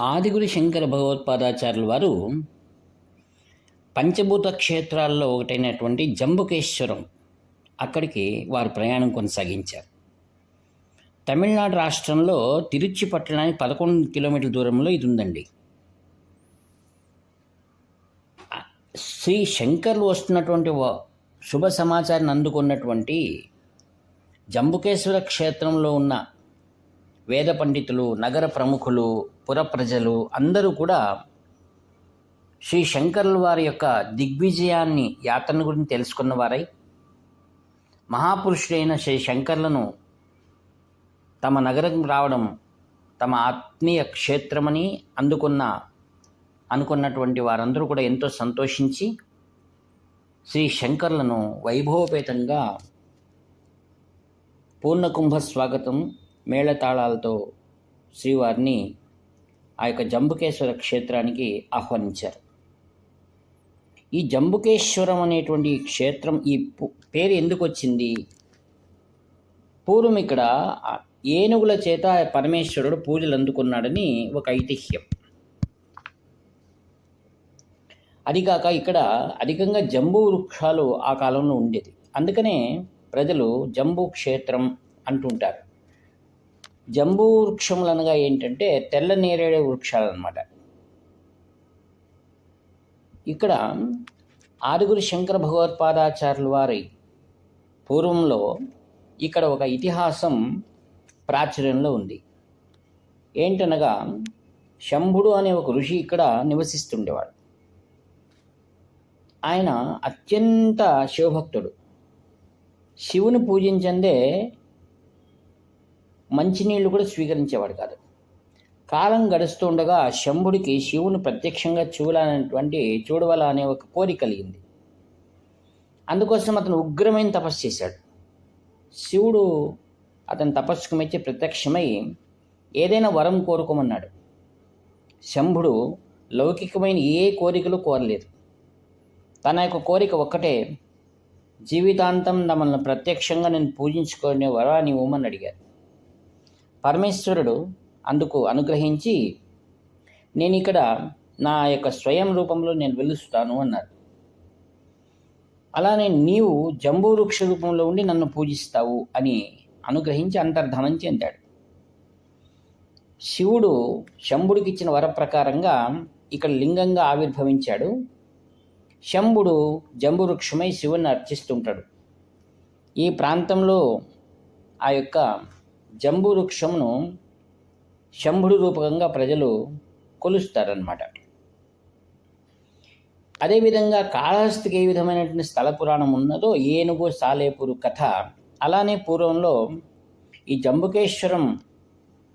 ఆదిగురి శంకర భగవత్పాదాచార్యుల వారు పంచభూత క్షేత్రాల్లో ఒకటైనటువంటి జంబుకేశ్వరం అక్కడికి వారు ప్రయాణం కొనసాగించారు. తమిళనాడు రాష్ట్రంలో తిరుచి పట్టణానికి పదకొండు కిలోమీటర్ల దూరంలో ఇది ఉందండి. శ్రీ శంకర్లు వస్తున్నటువంటి శుభ సమాచారాన్ని అందుకున్నటువంటి జంబుకేశ్వర క్షేత్రంలో ఉన్న వేద పండితులు నగర ప్రముఖులు పుర ప్రజలు అందరూ కూడా శ్రీ శంకర్ల వారి యొక్క దిగ్విజయాన్ని యాత్రను గురించి తెలుసుకున్న వారై మహాపురుషుడైన శ్రీ శంకర్లను తమ నగరం రావడం తమ ఆత్మీయ క్షేత్రమని అందుకున్న అనుకున్నటువంటి వారందరూ కూడా ఎంతో సంతోషించి శ్రీ శంకర్లను వైభవపేతంగా పూర్ణకుంభ స్వాగతం మేళతాళాలతో శ్రీవారిని ఆ యొక్క జంబుకేశ్వర క్షేత్రానికి ఆహ్వానించారు. ఈ జంబుకేశ్వరం అనేటువంటి క్షేత్రం ఈ పేరు ఎందుకు వచ్చింది? పూర్వం ఇక్కడ ఏనుగుల చేత పరమేశ్వరుడు పూజలు అందుకున్నాడని ఒక ఐతిహ్యం. అదిగాక ఇక్కడ అధికంగా జంబూ వృక్షాలు ఆ కాలంలో ఉండేది. అందుకనే ప్రజలు జంబూ క్షేత్రం అంటుంటారు. జంబూ వృక్షములు అనగా ఏంటంటే తెల్ల నేరేడు వృక్షాలు అనమాట ఇక్కడ ఆరుగురు శంకర భగవత్పాదాచార్యుల వారి పూర్వంలో ఇక్కడ ఒక ఇతిహాసం ప్రాచుర్యంలో ఉంది. ఏంటనగా శంభుడు అనే ఒక ఋషి ఇక్కడ నివసిస్తుండేవాడు. ఆయన అత్యంత శివభక్తుడు. శివుని పూజించందే మంచినీళ్ళు కూడా స్వీకరించేవాడు కాదు. కాలం గడుస్తుండగా శంభుడికి శివుని ప్రత్యక్షంగా చూడాలనేటువంటి చూడవల అనే ఒక కోరిక కలిగింది. అందుకోసం అతను ఉగ్రమైన తపస్సు చేశాడు. శివుడు అతని తపస్సుకు మెచ్చి ప్రత్యక్షమై ఏదైనా వరం కోరుకోమన్నాడు. శంభుడు లౌకికమైన ఏ కోరికలు కోరలేదు. తన యొక్క కోరిక ఒక్కటే జీవితాంతం మమ్మల్ని ప్రత్యక్షంగా నేను పూజించుకునే వరాన్ని ఇవ్వమని అడిగారు. పరమేశ్వరుడు అందుకు అనుగ్రహించి నేను ఇక్కడ నా యొక్క స్వయం రూపంలో నేను వెలుస్తాను అన్నారు అలానే నీవు జంబూ వృక్ష రూపంలో ఉండి నన్ను పూజిస్తావు అని అనుగ్రహించి అంతర్ధానం చెందాడు. శివుడు శంభుడికి ఇచ్చిన వర ప్రకారంగా ఇక్కడ లింగంగా ఆవిర్భవించాడు. శంభుడు జంబు వృక్షమై శివుని అర్చిస్తుంటాడు. ఈ ప్రాంతంలో ఆ యొక్క జంబు వృక్షమును శంభుడు రూపకంగా ప్రజలు కొలుస్తారనమాట అదేవిధంగా కాళహస్తికి ఏ విధమైనటువంటి స్థల పురాణం ఉన్నదో ఏనుగు సాలేపురు కథ అలానే పూర్వంలో ఈ జంబుకేశ్వరం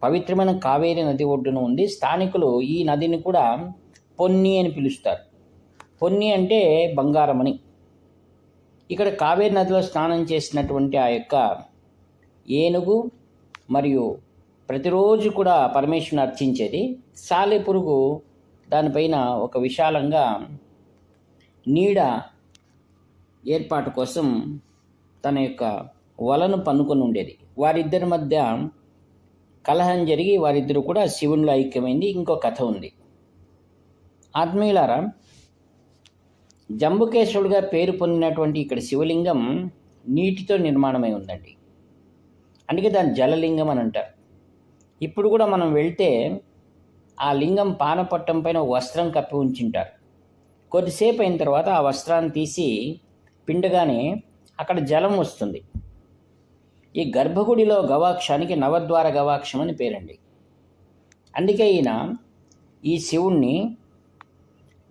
పవిత్రమైన కావేరి నది ఒడ్డున ఉంది స్థానికులు ఈ నదిని కూడా పొన్ని అని పిలుస్తారు. పొన్ని అంటే బంగారం అని ఇక్కడ కావేరి నదిలో స్నానం చేసినటువంటి ఆ యొక్క ఏనుగు మరియు ప్రతిరోజు కూడా పరమేశ్వరుని అర్చించేది. సాలె పురుగు దానిపైన ఒక విశాలంగా నీడ ఏర్పాటు కోసం తన యొక్క వలను పన్నుకొని ఉండేది. వారిద్దరి మధ్య కలహం జరిగి వారిద్దరు కూడా శివునిలో ఐక్యమైంది. ఇంకో కథ ఉంది. ఆత్మీయులారా జంబుకేశ్వరుడుగా పేరు పొందినటువంటి ఇక్కడ శివలింగం నీటితో నిర్మాణమై ఉందండి. అందుకే దాన్ని జలలింగం అని అంటారు. ఇప్పుడు కూడా మనం వెళ్తే ఆ లింగం పానపట్టం పైన వస్త్రం కప్పి ఉంచుంటారు. కొద్దిసేపు అయిన తర్వాత ఆ వస్త్రాన్ని తీసి పిండగానే అక్కడ జలం వస్తుంది. ఈ గర్భగుడిలో గవాక్షానికి నవద్వార గవాక్షం అని పేరండి. అందుకే ఈయన ఈ శివుణ్ణి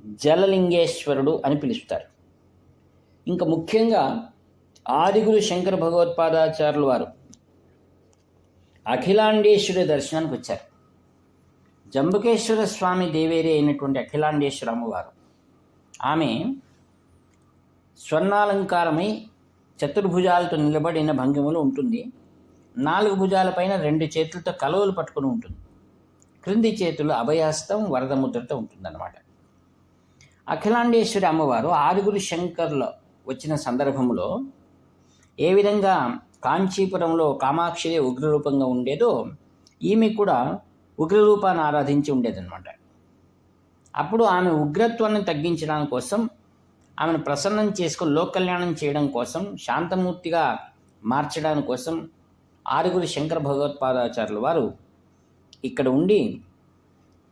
జలలింగేశ్వరుడు అని పిలుస్తారు. ఇంకా ముఖ్యంగా ఆదిగురు శంకర భగవత్పాదాచార్యులు వారు అఖిలాండేశ్వరి దర్శనానికి వచ్చారు జంబుకేశ్వర స్వామి దేవేరి అయినటువంటి అఖిలాండేశ్వర అమ్మవారు. ఆమె స్వర్ణాలంకారమై చతుర్భుజాలతో నిలబడిన భంగిమలో ఉంటుంది. నాలుగు భుజాలపైన రెండు చేతులతో కలవలు పట్టుకుని ఉంటుంది. క్రింది చేతులు అభయాస్తం వరదముద్రతో ఉంటుందన్నమాట. అఖిలాండేశ్వరి అమ్మవారు ఆరుగురు శంకర్లు వచ్చిన సందర్భంలో ఏ విధంగా కాంచీపురంలో కామాక్షి ఉగ్రరూపంగా ఉండేదో ఈమె కూడా ఉగ్రరూపాన్ని ఆరాధించి ఉండేదన్నమాట. అప్పుడు ఆమె ఉగ్రత్వాన్ని తగ్గించడం కోసం ఆమెను ప్రసన్నం చేసుకుని లోకల్యాణం చేయడం కోసం శాంతమూర్తిగా మార్చడానికి కోసం ఆరుగురు శంకర భగవత్పాదాచార్యుల వారు ఇక్కడ ఉండి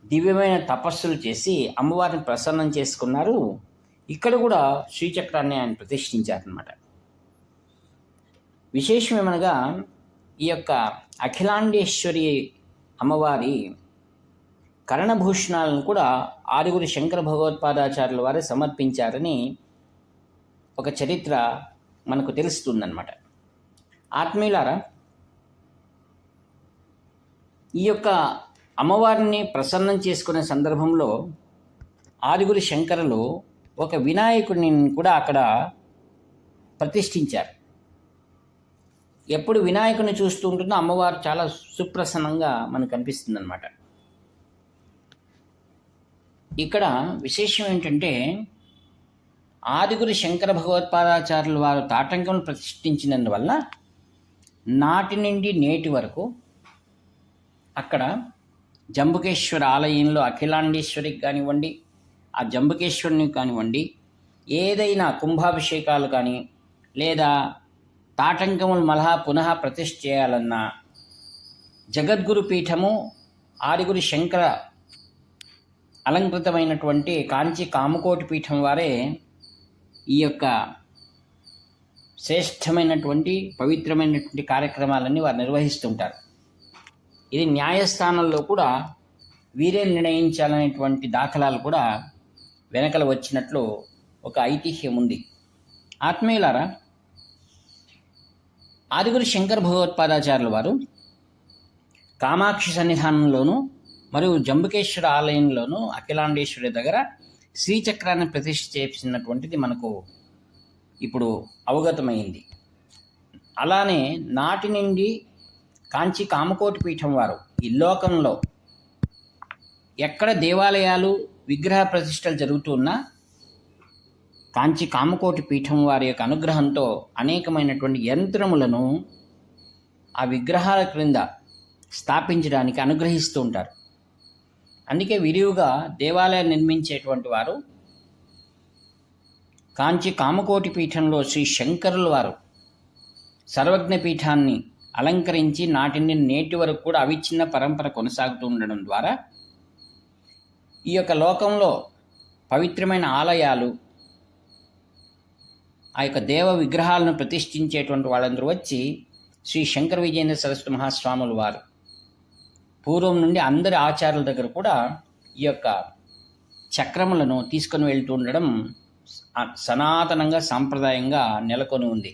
దివ్యమైన తపస్సులు చేసి అమ్మవారిని ప్రసన్నం చేసుకున్నారు. ఇక్కడ కూడా శ్రీచక్రాన్ని ఆయన ప్రతిష్ఠించారనమాట విశేషం ఏమనగా ఈ యొక్క అఖిలాండేశ్వరి అమ్మవారి కర్ణభూషణాలను కూడా ఆరుగురు శంకర భగవత్పాదాచార్యుల వారు సమర్పించారని ఒక చరిత్ర మనకు తెలుస్తుందన్నమాట. ఆత్మీయులారా ఈ యొక్క అమ్మవారిని ప్రసన్నం చేసుకునే సందర్భంలో ఆరుగురు శంకరులు ఒక వినాయకుడిని కూడా అక్కడ ప్రతిష్ఠించారు. ఎప్పుడు వినాయకుని చూస్తూ ఉంటుందో అమ్మవారు చాలా సుప్రసన్నంగా మనకు కనిపిస్తుంది అనమాట ఇక్కడ విశేషం ఏంటంటే ఆదిగురు శంకర భగవత్పాదాచార్యులు వారు తాటంకం ప్రతిష్ఠించినందువల్ల నాటి నుండి నేటి వరకు అక్కడ జంబుకేశ్వర ఆలయంలో అఖిలాండేశ్వరికి కానివ్వండి ఆ జంబుకేశ్వరుని కానివ్వండి ఏదైనా కుంభాభిషేకాలు కానీ లేదా తాటంకములు మలహా పునః ప్రతిష్ఠ చేయాలన్న జగద్గురు పీఠము ఆరుగురి శంకర అలంకృతమైనటువంటి కాంచి కామకోటి పీఠం వారే ఈ యొక్క శ్రేష్టమైనటువంటి పవిత్రమైనటువంటి కార్యక్రమాలన్నీ వారు నిర్వహిస్తుంటారు. ఇది న్యాయస్థానంలో కూడా వీరే నిర్ణయించాలనేటువంటి దాఖలాలు కూడా వెనకల వచ్చినట్లు ఒక ఐతిహ్యం ఉంది. ఆత్మీయులారా ఆదిగురు శంకర భగవత్పాదాచార్యుల వారు కామాక్షి సన్నిధానంలోను మరియు జంబుకేశ్వర ఆలయంలోను అఖిలాండేశ్వరి దగ్గర శ్రీచక్రాన్ని ప్రతిష్ఠ చేసినటువంటిది మనకు ఇప్పుడు అవగతమైంది. అలానే నాటి నుండి కాంచి కామకోటి పీఠం వారు ఈ లోకంలో ఎక్కడ దేవాలయాలు విగ్రహ ప్రతిష్టలు జరుగుతున్నా కాంచి కామకోటి పీఠం వారి యొక్క అనుగ్రహంతో అనేకమైనటువంటి యంత్రములను ఆ విగ్రహాల క్రింద స్థాపించడానికి అనుగ్రహిస్తూ ఉంటారు. అందుకే విరివిగా దేవాలయం నిర్మించేటువంటి వారు కాంచి కామకోటి పీఠంలో శ్రీ శంకరుల వారు సర్వజ్ఞ పీఠాన్ని అలంకరించి నాటిని నేటి వరకు కూడా అవిచ్ఛిన్న పరంపర కొనసాగుతూ ఉండడం ద్వారా ఈ యొక్క లోకంలో పవిత్రమైన ఆలయాలు ఆ యొక్క దేవ విగ్రహాలను ప్రతిష్ఠించేటువంటి వాళ్ళందరూ వచ్చి శ్రీ శంకర విజయేంద్ర సరస్వతి మహాస్వాములు వారు. పూర్వం నుండి అందరి ఆచార్యుల దగ్గర కూడా ఈ యొక్క చక్రములను తీసుకొని వెళ్తూ ఉండడం సనాతనంగా సాంప్రదాయంగా నెలకొని ఉంది.